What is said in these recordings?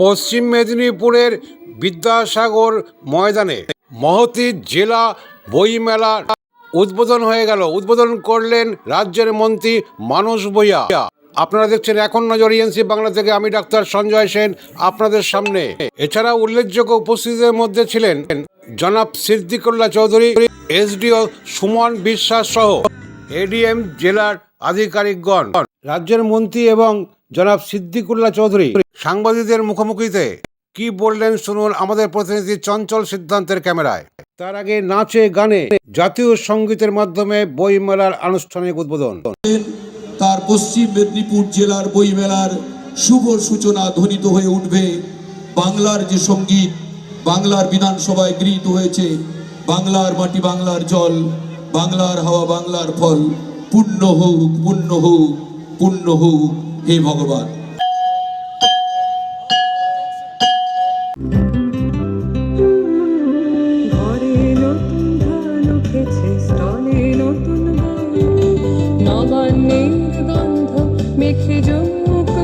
পশ্চিম মেদিনীপুরের বিদ্যাসাগর ময়দানে মহতি জেলা বইমেলা উদ্বোধন হয়ে গেল। উদ্বোধন করলেন রাজ্যের মন্ত্রী মানস ভূঁইয়া। আপনারা দেখছেন এখন নজর ইএনসি বাংলা থেকে আমি ডাক্তার সঞ্জয় সেন আপনাদের সামনে। এছাড়া উল্লেখযোগ্য উপস্থিতির মধ্যে ছিলেন জনাব সিদ্দিকুল্লাহ চৌধুরী, এসডিও সুমন বিশ্বাস সহ এডিএম জেলার আধিকারিকগণ। রাজ্যের মন্ত্রী এবং জনাব সিদ্দিকুল্লাহ চৌধুরী। সাংবাদিকদের মুখোমুখিতে কি বললেন শুনুন আমাদের প্রতিনিধি চঞ্চল সিদ্ধান্তের ক্যামেরায়। তার আগে নাচে গানে জাতীয় সঙ্গীতের মাধ্যমে বইমেলার আনুষ্ঠানিক উদ্বোধন। তার পশ্চিম মেদিনীপুর জেলার বইমেলার শুভ সূচনা ধ্বনিত হয়ে উঠবে। বাংলার যে সংগীত, বাংলার বিধানসভায় গৃহীত হয়েছে। বাংলার মাটি, বাংলার জল, বাংলার হাওয়া, বাংলার ফল। পুণ্য হোক পুণ্য হোক পুণ্য হোক। হে ভগবান। মেখে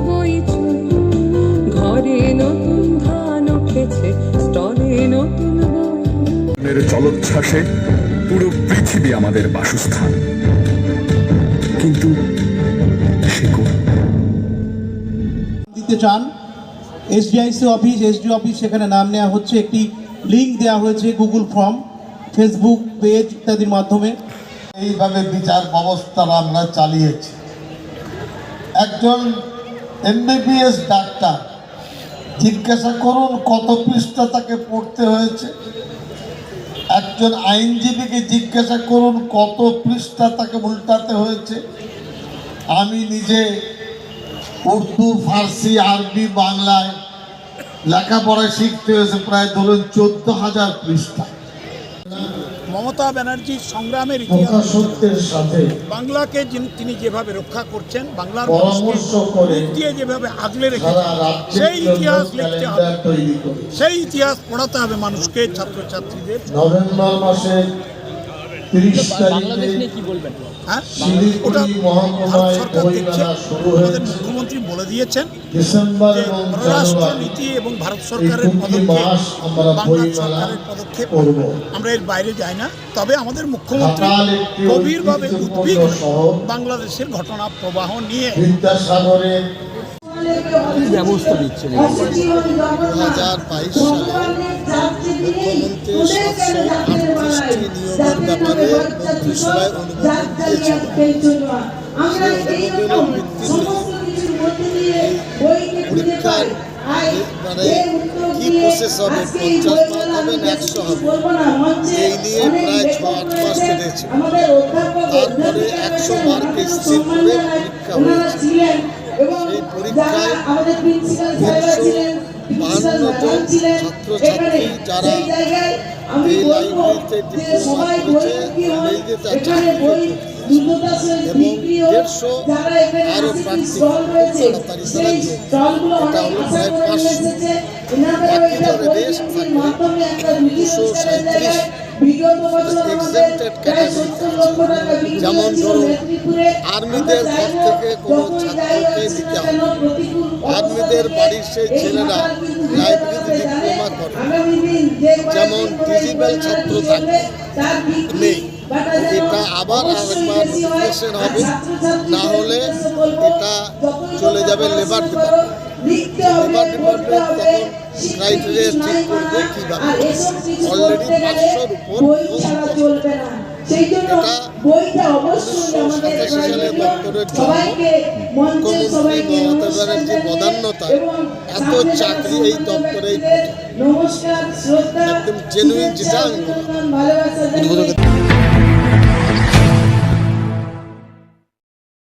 বইছে। ঘরে নতুন ধান উঠেছে স্টলে নতুন বই। জলোচ্ছ্বাসে পুরো পৃথিবী আমাদের বাসস্থান। কিন্তু সে কো- দিতে চান এসডিআইসি অফিস এসডি অফিস সেখানে নাম নেওয়া হচ্ছে, একটি লিঙ্ক দেওয়া হয়েছে গুগল ফর্ম ফেসবুক পেজ ইত্যাদির মাধ্যমে। এইভাবে বিচার ব্যবস্থা আমরা চালিয়েছি। একজন এমবিবিএস ডাক্তার, জিজ্ঞাসা করুন কত পৃষ্ঠা তাকে পড়তে হয়েছে। একজন আইনজীবীকে জিজ্ঞাসা করুন কত পৃষ্ঠা তাকে উল্টাতে হয়েছে। আমি নিজে উর্দু ফার্সি আরবি বাংলায় লেখাপড়া শিখতে হয়েছে প্রায় ধরুন চোদ্দ হাজার পৃষ্ঠা। মমতা ব্যানার্জির সংগ্রামের ইতিহাস। সাথে বাংলাকে যিনি- তিনি যেভাবে রক্ষা করছেন বাংলার পরামর্শ করে দিয়ে যেভাবে আগলে রেখেছেন সেই ইতিহাস লিখতে হবে। সেই ইতিহাস পড়াতে হবে মানুষকে ছাত্রছাত্রীদের। নভেম্বর মাসের তিরিশ তারিখে হ্যাঁ? ওটা ভারত সরকার দেখছে। আমাদের মুখ্যমন্ত্রী বলে দিয়েছেন ডিসেম্বর যে এবং পররাষ্ট্র নীতি এবং ভারত সরকারের পদক্ষেপ মাস আমরা বাংলার বইমেলা সরকারের পদক্ষেপ আমরা এর বাইরে যাই না। তবে আমাদের মুখ্যমন্ত্রী গভীরভাবে উদ্বিগ্ন বাংলাদেশের ঘটনা প্রবাহ নিয়ে। বিদ্যাসাগরের হাজার বাইশ সালে মুখ্যমন্ত্রী সাতশো আটত্রিশটি নিয়োগের ব্যাপারে মন্ত্রিসভায় অনুমোদন দিয়েছিল অনুমোদনের ভিত্তিতে পরীক্ষার মানে কি প্রসেস হবে? পঞ্চাশ মার্ক হবে একশো হবে? এই নিয়ে প্রায় ছ আট মাস কেটেছে তারপরে একশো মার্কে স্থির করে পরীক্ষা হয়েছে। সেই পরীক্ষায় তিনশো বাহান্ন জন ছাত্রছাত্রী যারা এই লাইব্রেরিতে ডিপ্লোমা করেছে কলেজে তার চাকরি। এবং দেড়শো আরও প্রার্থী তাড়াতাড়ি যোগ এটা হলো প্রায় পাঁচশো। বাকি যারা রেস থাকে দুশো সাঁত্রিশ আছে। যেমন ধরুন আর্মিদের ঘর থেকে কোনো ছাত্রকে দিতে হবে। আর্মিদের বাড়ির সেই ছেলেরা লাইব্রেরিতে ডিপ্লোমা করে। যেমন ডিজিটাল ছাত্র থাকে নেই। এটা আবার আরেকবার নোটিফিকেশন হবে। না হলে এটা চলে যাবে লেবার ডিপার্টমেন্ট লেবার ডিপার্টমেন্ট তখন ক্রাইটেরিয়া ঠিক করবে কীভাবে? অলরেডি পাঁচশোর উপর এটা উনিশশো সাতাশি সালে দপ্তরের জন্য মুখ্যমন্ত্রী মমতা ব্যানার্জির প্রধান্যতায় এত চাকরি এই দপ্তরে নমস্কার শ্রদ্ধা একদম জেনুইন যেটা আমি বললাম ভালোবাসা